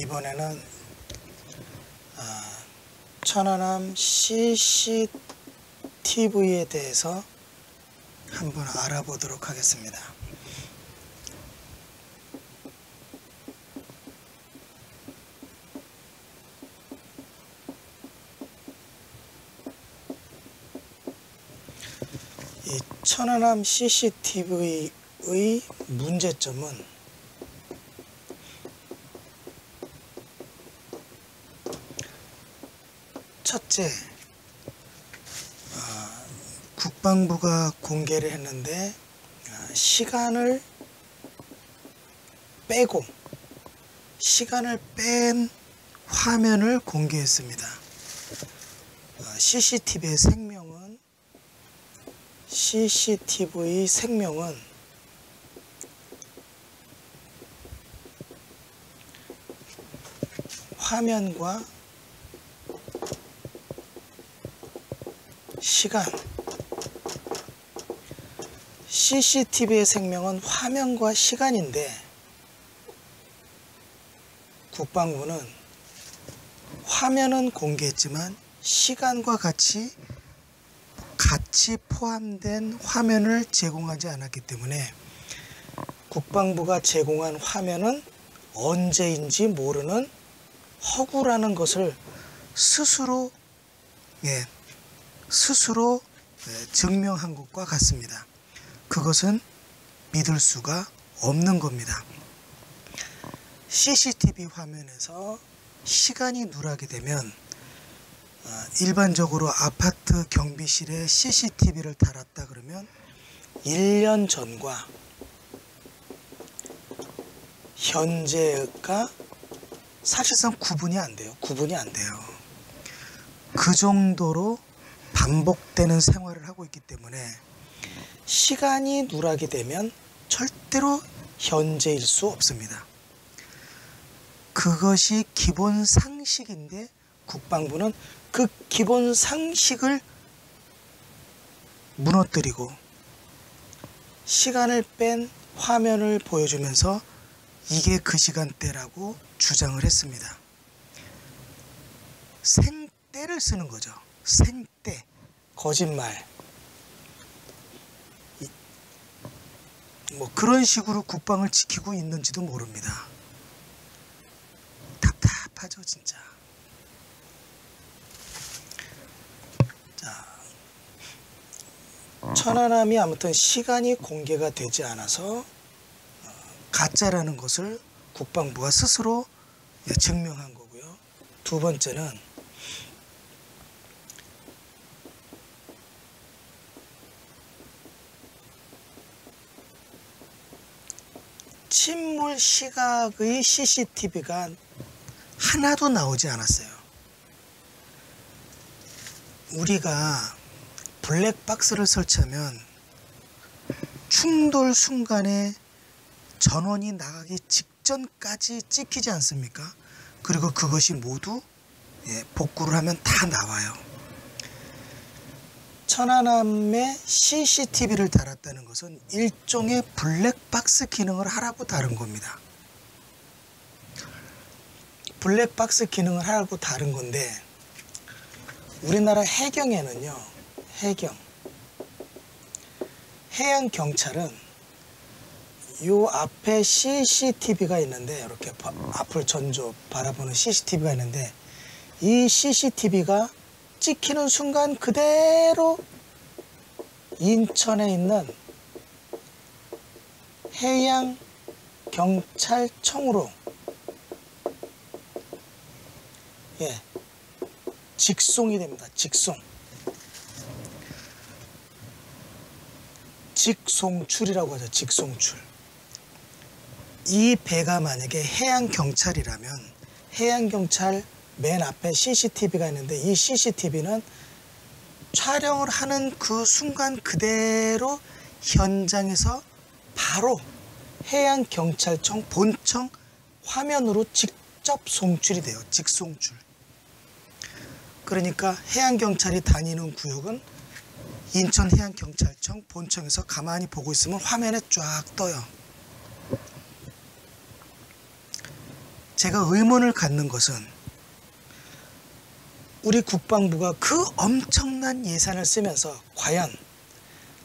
이번에는 천안함 CCTV에 대해서 한번 알아보도록 하겠습니다. 이 천안함 CCTV의 문제점은 첫째, 어, 국방부가 공개를 했는데 어, 시간을 빼고 시간을 뺀 화면을 공개했습니다. 어, CCTV의 생명은 CCTV 생명은 화면과 시간. CCTV의 생명은 화면과 시간인데 국방부는 화면은 공개했지만 시간과 같이 같이 포함된 화면을 제공하지 않았기 때문에 국방부가 제공한 화면은 언제인지 모르는 허구라는 것을 스스로 예, 스스로 예, 증명한 것과 같습니다. 그것은 믿을 수가 없는 겁니다. CCTV 화면에서 시간이 누락이 되면 어, 일반적으로 아파트 경비실에 CCTV를 달았다 그러면 1년 전과 현재가 사실상 구분이 안 돼요. 구분이 안 돼요. 그 정도로 반복되는 생활을 하고 있기 때문에 시간이 누락이 되면 절대로 현재일 수 없습니다. 그것이 기본 상식인데 국방부는 그 기본 상식을 무너뜨리고 시간을 뺀 화면을 보여주면서 이게 그 시간대라고 주장을 했습니다. 생때를 쓰는 거죠. 생때. 거짓말. 뭐 그런 식으로 국방을 지키고 있는지도 모릅니다. 답답하죠, 진짜. 자, 천안함이 아무튼 시간이 공개가 되지 않아서 어, 가짜라는 것을 국방부가 스스로 증명한 거고요. 두 번째는 침몰 시각의 CCTV가 하나도 나오지 않았어요. 우리가 블랙박스를 설치하면 충돌 순간에 전원이 나가기 직전까지 찍히지 않습니까? 그리고 그것이 모두 예, 복구를 하면 다 나와요. 천안함에 CCTV를 달았다는 것은 일종의 블랙박스 기능을 하라고 다른 겁니다. 블랙박스 기능을 하라고 다른 건데 우리나라 해경에는요. 해경 해양 경찰은 요 앞에 CCTV가 있는데 이렇게 앞을 전조 바라보는 CCTV가 있는데 이 CCTV가 찍히는 순간 그대로 인천에 있는 해양 경찰청으로 예 직송이 됩니다. 직송. 직송출이라고 하죠. 직송출. 이 배가 만약에 해양 경찰이라면 해양 경찰 맨 앞에 CCTV가 있는데 이 CCTV는 촬영을 하는 그 순간 그대로 현장에서 바로 해양 경찰청 본청 화면으로 직접 송출이 돼요. 직송출. 그러니까 해양 경찰이 다니는 구역은 인천 해양 경찰청 본청에서 가만히 보고 있으면 화면에 쫙 떠요. 제가 의문을 갖는 것은 우리 국방부가 그 엄청난 예산을 쓰면서 과연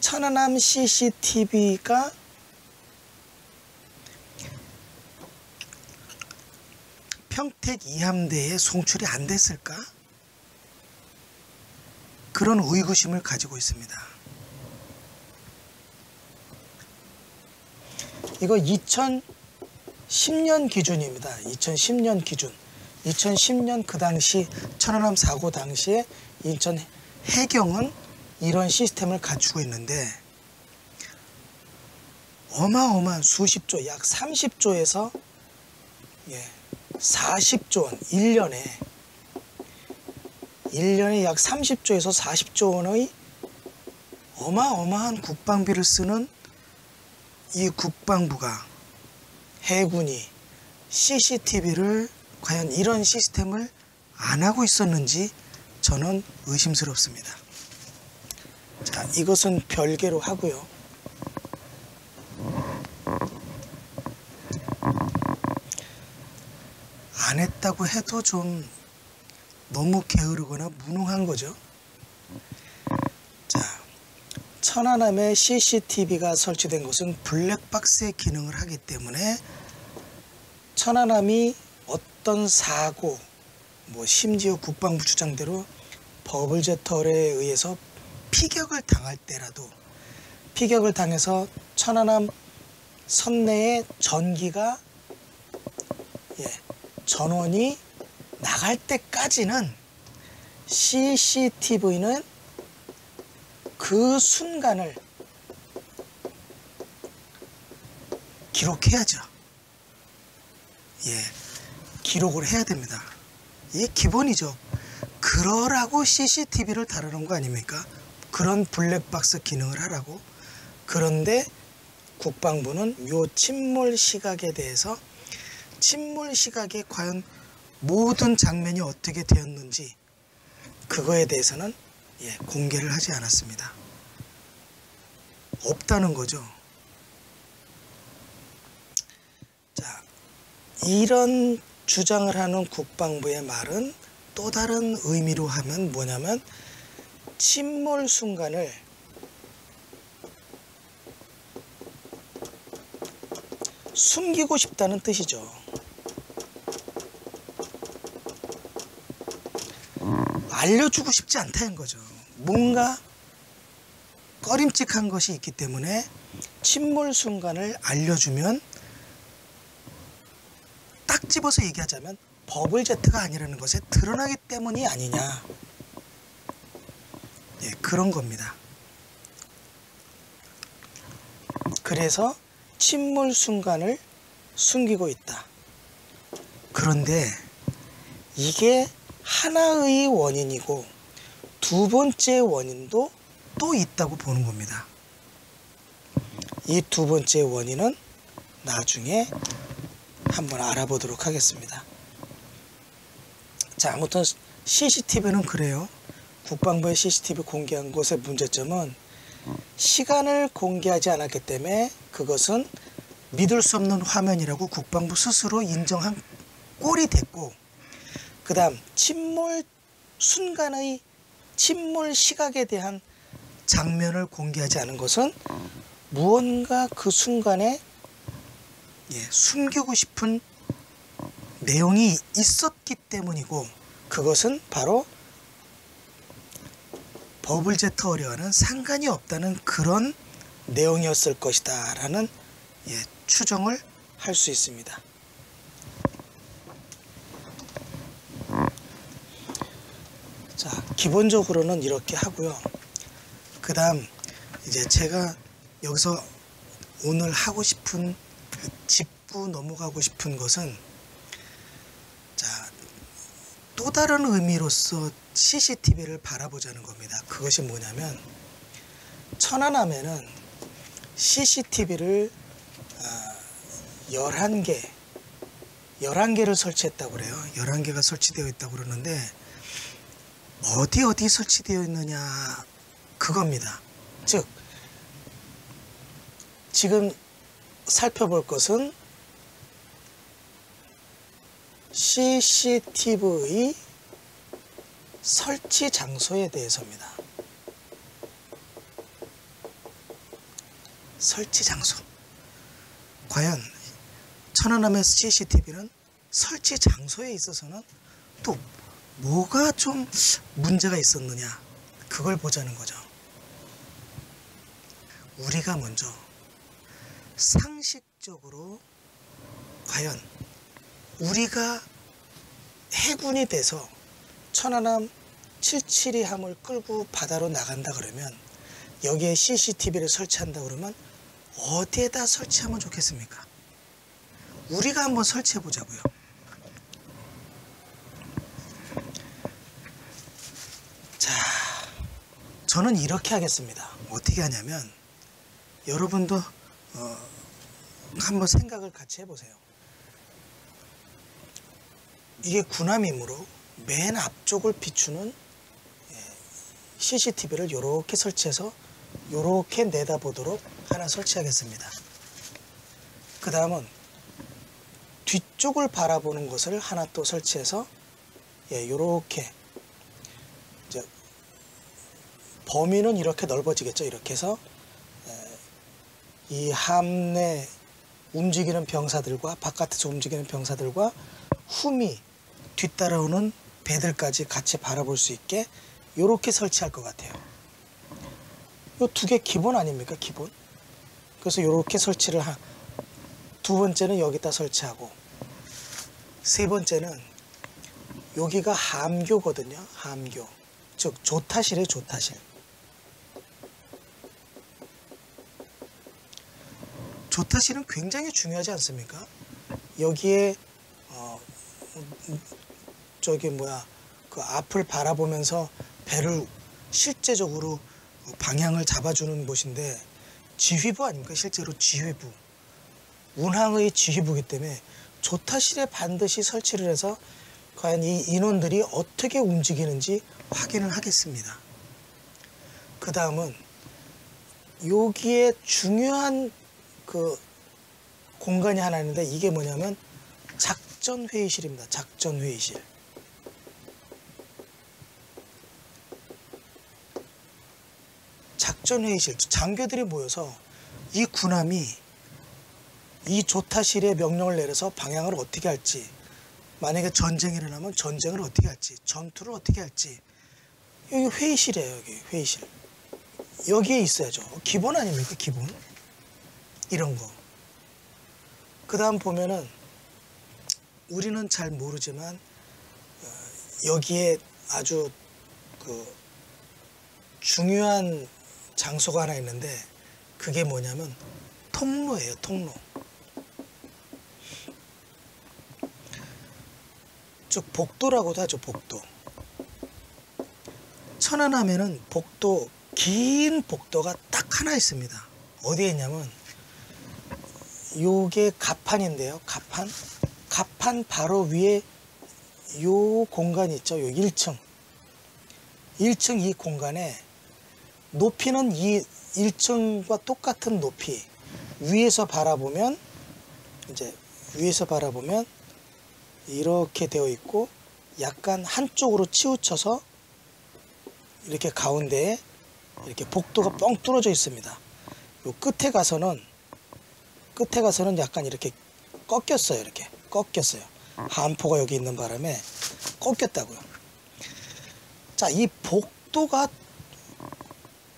천안함 CCTV가 평택 이함대에 송출이 안 됐을까? 그런 의구심을 가지고 있습니다. 이거 2010년 기준입니다. 2010년 기준. 2010년 그 당시 천안함 사고 당시에 인천 해경은 이런 시스템을 갖추고 있는데 어마어마한 수십조, 약 30조에서 예, 40조 원, 1년에 1년에 약 30조에서 40조 원의 어마어마한 국방비를 쓰는 이 국방부가 해군이 CCTV를 과연 이런 시스템을 안 하고 있었는지 저는 의심스럽습니다. 자, 이것은 별개로 하고요. 안 했다고 해도 좀 너무 게으르거나 무능한 거죠. 자, 천안함에 CCTV가 설치된 것은 블랙박스의 기능을 하기 때문에 천안함이 어떤 사고, 뭐 심지어 국방부 주장대로 버블제터에 의해서 피격을 당할 때라도 피격을 당해서 천안함 선내에 전기가 예, 전원이 나갈 때까지는 CCTV는 그 순간을 기록해야죠. 예, 기록을 해야 됩니다. 이게 기본이죠. 그러라고 CCTV를 다루는 거 아닙니까? 그런 블랙박스 기능을 하라고. 그런데 국방부는 요 침몰 시각에 대해서 침몰 시각에 과연 모든 장면이 어떻게 되었는지 그거에 대해서는 예, 공개를 하지 않았습니다. 없다는 거죠. 자, 이런 주장을 하는 국방부의 말은 또 다른 의미로 하면 뭐냐면 침몰 순간을 숨기고 싶다는 뜻이죠. 알려주고 싶지 않다는 거죠. 뭔가 꺼림칙한 것이 있기 때문에 침몰 순간을 알려주면 딱 집어서 얘기하자면 버블 제트가 아니라는 것에 드러나기 때문이 아니냐. 예, 그런 겁니다. 그래서 침몰 순간을 숨기고 있다. 그런데 이게 하나의 원인이고 두 번째 원인도 또 있다고 보는 겁니다. 이 두 번째 원인은 나중에 한번 알아보도록 하겠습니다. 자, 아무튼 CCTV는 그래요. 국방부의 CCTV 공개한 것의 문제점은 시간을 공개하지 않았기 때문에 그것은 믿을 수 없는 화면이라고 국방부 스스로 인정한 꼴이 됐고 그 다음 침몰 순간의 침몰 시각에 대한 장면을 공개하지 않은 것은 무언가 그 순간에 예, 숨기고 싶은 내용이 있었기 때문이고 그것은 바로 버블제터어려와는 상관이 없다는 그런 내용이었을 것이다 라는 예, 추정을 할 수 있습니다. 자, 기본적으로는 이렇게 하고요. 그 다음, 이제 제가 여기서 오늘 하고 싶은 그 짚고 넘어가고 싶은 것은 자, 또 다른 의미로서 CCTV를 바라보자는 겁니다. 그것이 뭐냐면 천안함에는 CCTV를 11개 11개를 설치했다고 그래요. 11개가 설치되어 있다고 그러는데 어디 어디 설치되어 있느냐 그겁니다. 즉 지금 살펴볼 것은 CCTV 설치 장소에 대해서입니다. 설치 장소. 과연 천안함의 CCTV는 설치 장소에 있어서는 또 뭐가 좀 문제가 있었느냐 그걸 보자는 거죠. 우리가 먼저 상식적으로 과연 우리가 해군이 돼서 천안함 772함을 끌고 바다로 나간다 그러면 여기에 CCTV를 설치한다 그러면 어디에다 설치하면 좋겠습니까? 우리가 한번 설치해 보자고요. 자, 저는 이렇게 하겠습니다. 어떻게 하냐면 여러분도 어, 한번 생각을 같이 해보세요. 이게 군함이므로 맨 앞쪽을 비추는 CCTV를 이렇게 설치해서 이렇게 내다보도록 하나 설치하겠습니다. 그 다음은 뒤쪽을 바라보는 것을 하나 또 설치해서 예, 이렇게 이제 범위는 이렇게 넓어지겠죠. 이렇게 해서 이 함내 움직이는 병사들과 바깥에서 움직이는 병사들과 흠이 뒤따라오는 배들까지 같이 바라볼 수 있게 이렇게 설치할 것 같아요. 이 두 개 기본 아닙니까? 기본. 그래서 이렇게 설치를 한, 두 번째는 여기다 설치하고, 세 번째는 여기가 함교거든요. 함교. 즉, 조타실이에요, 조타실. 조타실은 굉장히 중요하지 않습니까? 여기에, 어, 저기 뭐야, 그 앞을 바라보면서 배를 실제적으로 방향을 잡아주는 곳인데 지휘부 아닙니까? 실제로 지휘부. 운항의 지휘부이기 때문에 조타실에 반드시 설치를 해서 과연 이 인원들이 어떻게 움직이는지 확인을 하겠습니다. 그 다음은 여기에 중요한 그 공간이 하나 있는데 이게 뭐냐면 작전 회의실입니다. 작전 회의실. 작전 회의실. 장교들이 모여서 이 군함이 이 조타실에 명령을 내려서 방향을 어떻게 할지 만약에 전쟁이 일어나면 전쟁을 어떻게 할지 전투를 어떻게 할지. 여기 회의실이에요 여기. 회의실. 여기에 있어야죠. 기본 아닙니까 기본 이런 거 그 다음 보면은 우리는 잘 모르지만 어, 여기에 아주 그 중요한 장소가 하나 있는데 그게 뭐냐면 통로예요, 통로. 즉 복도라고도 하죠, 복도. 천안함에는 복도 긴 복도가 딱 하나 있습니다. 어디에 있냐면 요게 가판인데요. 가판. 가판 바로 위에 요 공간 있죠. 요 1층. 1층 이 공간에 높이는 이 1층과 똑같은 높이 위에서 바라보면 이제 위에서 바라보면 이렇게 되어 있고 약간 한쪽으로 치우쳐서 이렇게 가운데에 이렇게 복도가 뻥 뚫어져 있습니다. 요 끝에 가서는 끝에 가서는 약간 이렇게 꺾였어요. 이렇게 꺾였어요. 한포가 여기 있는 바람에 꺾였다고요. 자, 이 복도가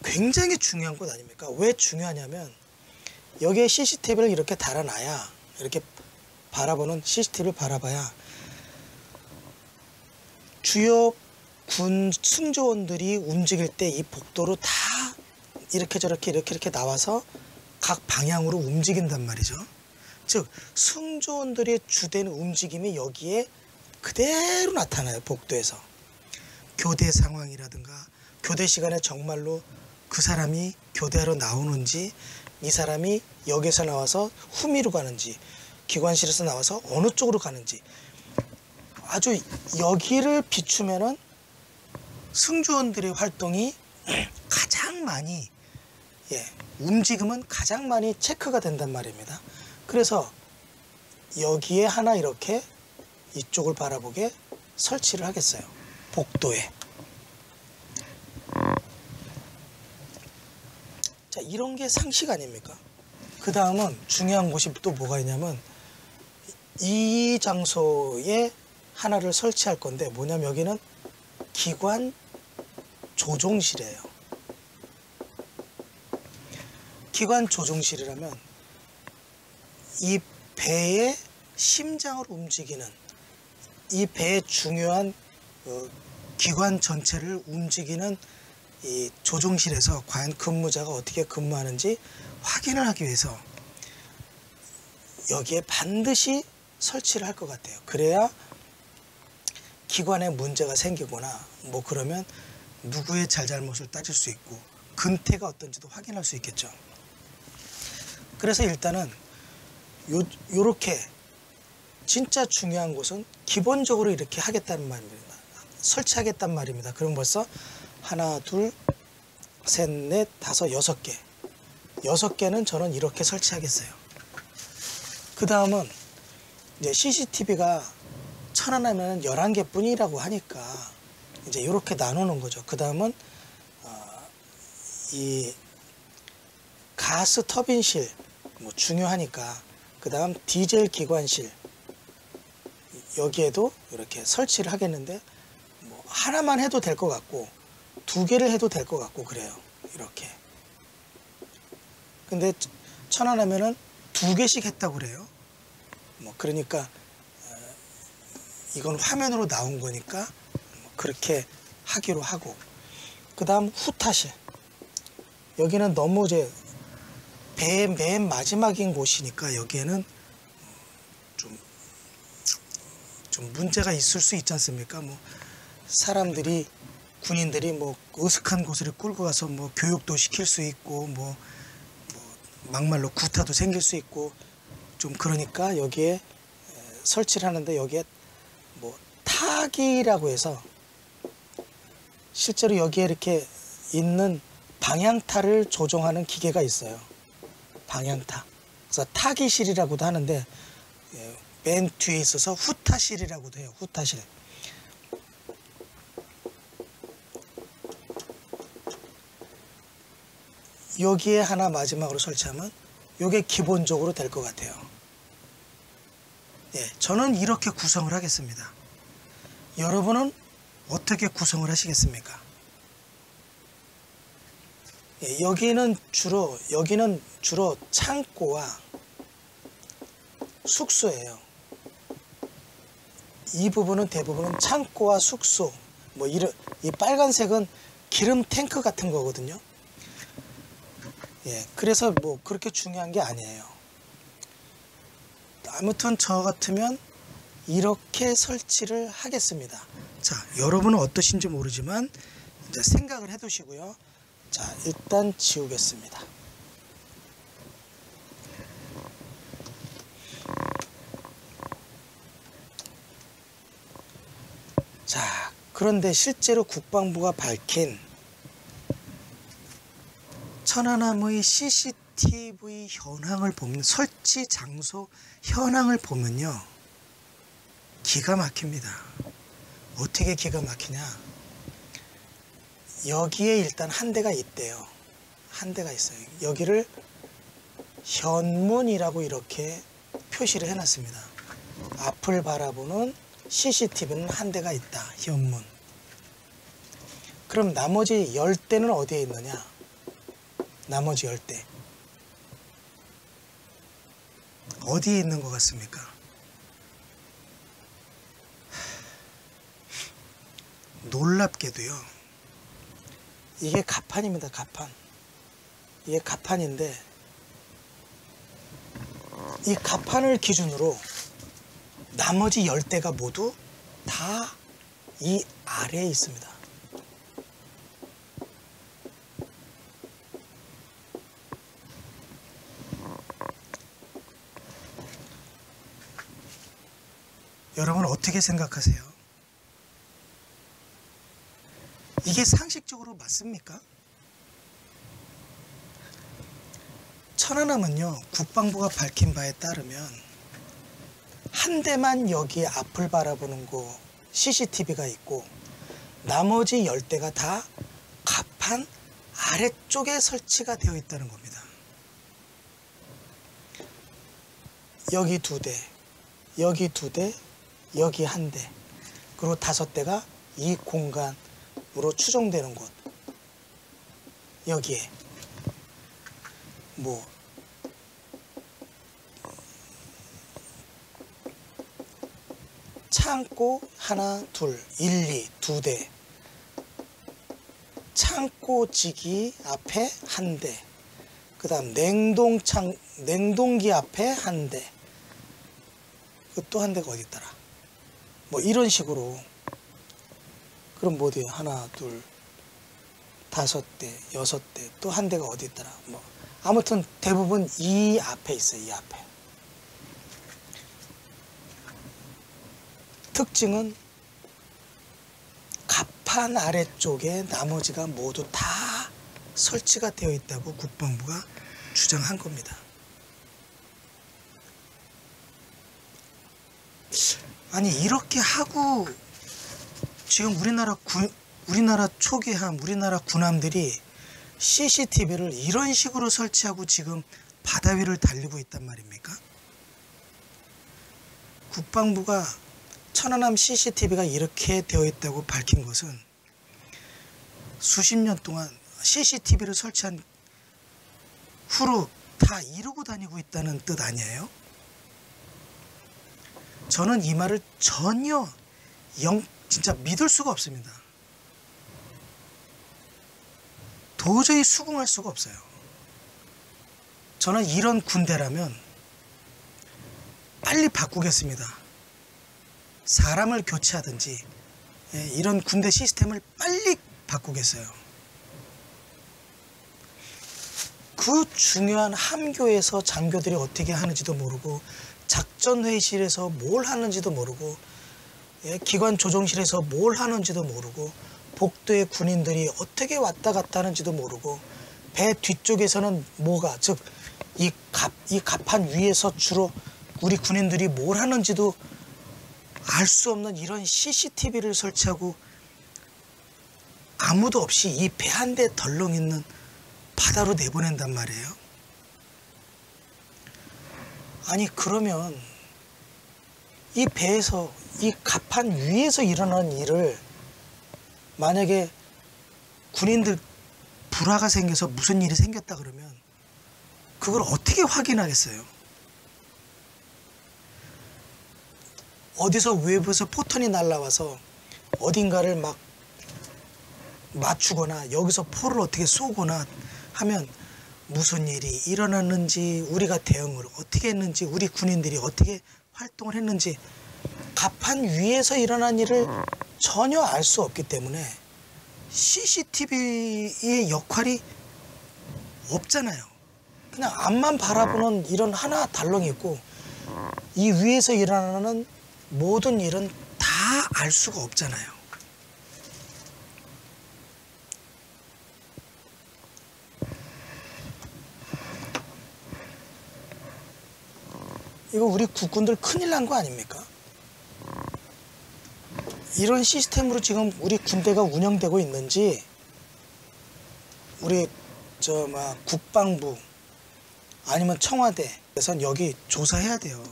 굉장히 중요한 것 아닙니까? 왜 중요하냐면 여기에 CCTV를 이렇게 달아놔야 이렇게 바라보는 CCTV를 바라봐야 주요 군 승조원들이 움직일 때 이 복도로 다 이렇게 저렇게 이렇게 이렇게 나와서 각 방향으로 움직인단 말이죠. 즉 승조원들의 주된 움직임이 여기에 그대로 나타나요 복도에서 교대 상황이라든가 교대 시간에 정말로 그 사람이 교대하러 나오는지 이 사람이 역에서 나와서 후미로 가는지 기관실에서 나와서 어느 쪽으로 가는지 아주 여기를 비추면은 승조원들의 활동이 가장 많이 예, 움직임은 가장 많이 체크가 된단 말입니다. 그래서 여기에 하나 이렇게 이쪽을 바라보게 설치를 하겠어요. 복도에. 자, 이런 게 상식 아닙니까? 그 다음은 중요한 곳이 또 뭐가 있냐면 이 장소에 하나를 설치할 건데 뭐냐면 여기는 기관 조종실이에요. 기관 조종실이라면 이 배의 심장을 움직이는 이 배의 중요한 어, 기관 전체를 움직이는 이 조종실에서 과연 근무자가 어떻게 근무하는지 확인을 하기 위해서 여기에 반드시 설치를 할 것 같아요. 그래야 기관에 문제가 생기거나 뭐 그러면 누구의 잘잘못을 따질 수 있고 근태가 어떤지도 확인할 수 있겠죠. 그래서 일단은 요, 요렇게 진짜 중요한 곳은 기본적으로 이렇게 하겠다는 말입니다. 설치하겠단 말입니다. 그럼 벌써 하나, 둘, 셋, 넷, 다섯, 여섯 개. 여섯 개는 저는 이렇게 설치하겠어요. 그 다음은 이제 CCTV가 천안하면 11개 뿐이라고 하니까 이제 이렇게 나누는 거죠. 그 다음은 어, 이 가스 터빈실 뭐 중요하니까 그 다음 디젤 기관실. 여기에도 이렇게 설치를 하겠는데 뭐 하나만 해도 될 것 같고 두 개를 해도 될 것 같고 그래요. 이렇게. 근데 천안 하면은 두 개씩 했다고 그래요. 뭐 그러니까 어, 이건 화면으로 나온 거니까 뭐 그렇게 하기로 하고. 그 다음 후타실. 여기는 너무 이제 배의 맨 마지막인 곳이니까 여기에는 좀, 좀 문제가 있을 수 있지 않습니까? 뭐 사람들이 군인들이 뭐 으슥한 곳을 끌고 가서 뭐 교육도 시킬 수 있고 뭐, 뭐 막말로 구타도 생길 수 있고 좀 그러니까 여기에 설치를 하는데 여기에 뭐 타기라고 해서 실제로 여기에 이렇게 있는 방향타를 조종하는 기계가 있어요. 방향타. 그래서 타기실이라고도 하는데 예, 맨 뒤에 있어서 후타실이라고도 해요. 후타실. 여기에 하나 마지막으로 설치하면 이게 기본적으로 될 것 같아요. 예, 저는 이렇게 구성을 하겠습니다. 여러분은 어떻게 구성을 하시겠습니까? 예, 여기는 주로 여기는 주로 창고와 숙소예요. 이 부분은 대부분은 창고와 숙소. 뭐 이런 이 빨간색은 기름 탱크 같은 거거든요. 예, 그래서 뭐 그렇게 중요한 게 아니에요. 아무튼 저 같으면 이렇게 설치를 하겠습니다. 자, 여러분은 어떠신지 모르지만 생각을 해 두시고요. 자, 일단 지우겠습니다. 자, 그런데 실제로 국방부가 밝힌 천안함의 CCTV 현황을 보면 설치 장소 현황을 보면요. 기가 막힙니다. 어떻게 기가 막히냐? 여기에 일단 한 대가 있대요. 한 대가 있어요. 여기를 현문이라고 이렇게 표시를 해놨습니다. 앞을 바라보는 CCTV는 한 대가 있다. 현문. 그럼 나머지 열 대는 어디에 있느냐? 나머지 열 대. 어디에 있는 것 같습니까? 놀랍게도요. 이게 가판입니다. 가판. 이게 가판인데 이 가판을 기준으로 나머지 열 대가 모두 다 이 아래에 있습니다. 여러분 어떻게 생각하세요? 이게 상식적으로 맞습니까? 천안함은요 국방부가 밝힌 바에 따르면 한 대만 여기 앞을 바라보는 거 CCTV가 있고 나머지 열 대가 다 갑판 아래쪽에 설치가 되어 있다는 겁니다. 여기 두 대, 여기 두 대, 여기 한 대, 그리고 다섯 대가 이 공간 으로 추정되는 곳. 여기에 뭐 창고 하나, 둘, 일, 이, 두 대. 창고지기 앞에 한 대. 그 다음 냉동창, 냉동기 앞에 한 대. 그또한 대가 어디 있더라. 뭐 이런 식으로. 그럼 뭐 어디에 하나, 둘, 다섯 대, 여섯 대, 또 한 대가 어디 있더라. 뭐 아무튼 대부분 이 앞에 있어요. 이 앞에. 특징은 갑판 아래쪽에 나머지가 모두 다 설치가 되어 있다고 국방부가 주장한 겁니다. 아니 이렇게 하고 지금 우리나라 군 우리나라 초기함 우리나라 군함들이 CCTV를 이런 식으로 설치하고 지금 바다 위를 달리고 있단 말입니까? 국방부가 천안함 CCTV가 이렇게 되어 있다고 밝힌 것은 수십 년 동안 CCTV를 설치한 후로 다 이루고 다니고 있다는 뜻 아니에요? 저는 이 말을 전혀 영 진짜 믿을 수가 없습니다. 도저히 수긍할 수가 없어요. 저는 이런 군대라면 빨리 바꾸겠습니다. 사람을 교체하든지 예, 이런 군대 시스템을 빨리 바꾸겠어요. 그 중요한 함교에서 장교들이 어떻게 하는지도 모르고 작전 회의실에서 뭘 하는지도 모르고 예, 기관 조정실에서 뭘 하는지도 모르고 복도의 군인들이 어떻게 왔다 갔다 하는지도 모르고 배 뒤쪽에서는 뭐가 즉 이 갑 이 갑판 위에서 주로 우리 군인들이 뭘 하는지도 알 수 없는 이런 CCTV를 설치하고 아무도 없이 이 배 한 대 덜렁 있는 바다로 내보낸단 말이에요. 아니 그러면 이 배에서 이 갑판 위에서 일어난 일을 만약에 군인들 불화가 생겨서 무슨 일이 생겼다 그러면 그걸 어떻게 확인하겠어요? 어디서 외부에서 포탄이 날라와서 어딘가를 막 맞추거나 여기서 포를 어떻게 쏘거나 하면 무슨 일이 일어났는지 우리가 대응을 어떻게 했는지 우리 군인들이 어떻게 활동을 했는지 갑판 위에서 일어난 일을 전혀 알 수 없기 때문에 CCTV의 역할이 없잖아요. 그냥 앞만 바라보는 이런 하나 달렁이 있고 이 위에서 일어나는 모든 일은 다 알 수가 없잖아요. 이거 우리 국군들 큰일 난 거 아닙니까? 이런 시스템으로 지금 우리 군대가 운영되고 있는지 우리 저 막 국방부 아니면 청와대에선 여기 조사해야 돼요.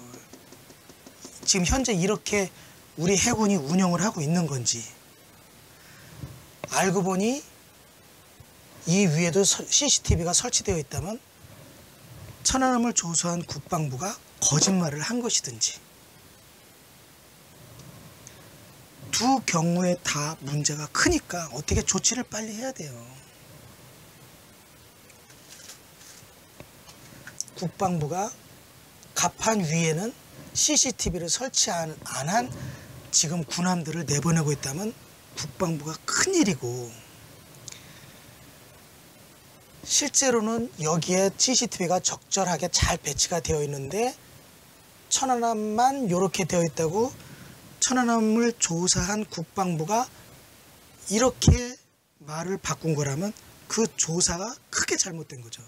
지금 현재 이렇게 우리 해군이 운영을 하고 있는 건지 알고 보니 이 위에도 CCTV가 설치되어 있다면 천안함을 조사한 국방부가 거짓말을 한 것이든지 두 경우에 다 문제가 크니까 어떻게 조치를 빨리 해야 돼요. 국방부가 갑판 위에는 CCTV를 설치 안 한 지금 군함들을 내보내고 있다면 국방부가 큰일이고 실제로는 여기에 CCTV가 적절하게 잘 배치가 되어 있는데 천안함만 이렇게 되어 있다고 천안함을 조사한 국방부가 이렇게 말을 바꾼 거라면 그 조사가 크게 잘못된 거죠.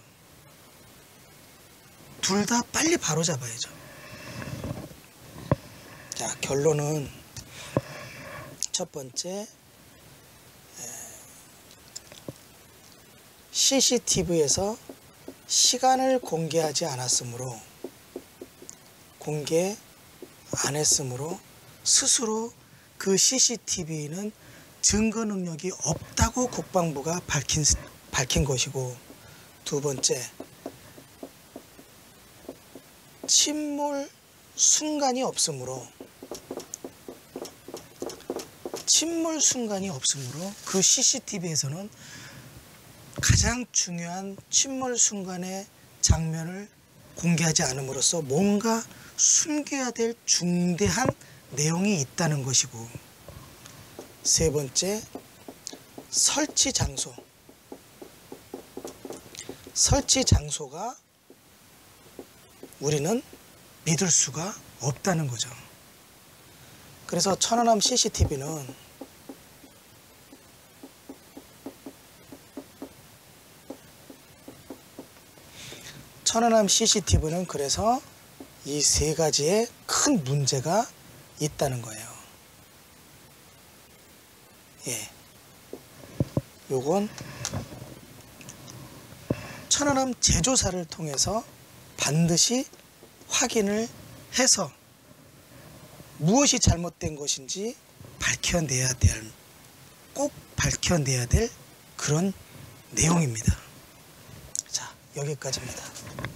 둘 다 빨리 바로 잡아야죠. 자, 결론은 첫 번째 CCTV에서 시간을 공개하지 않았으므로 공개 안 했으므로 스스로 그 CCTV는 증거 능력이 없다고 국방부가 밝힌, 밝힌 것이고 두 번째 침몰 순간이 없으므로 침몰 순간이 없으므로 그 CCTV에서는 가장 중요한 침몰 순간의 장면을 공개하지 않음으로써 뭔가 숨겨야 될 중대한 내용이 있다는 것이고 세 번째 설치 장소 설치 장소가 우리는 믿을 수가 없다는 거죠. 그래서 천안함 CCTV는 천안함 CCTV는 그래서 이 세 가지의 큰 문제가 있다는 거예요. 예. 요건 천안함 제조사를 통해서 반드시 확인을 해서 무엇이 잘못된 것인지 밝혀내야 될, 꼭 밝혀내야 될 그런 내용입니다. 자, 여기까지입니다.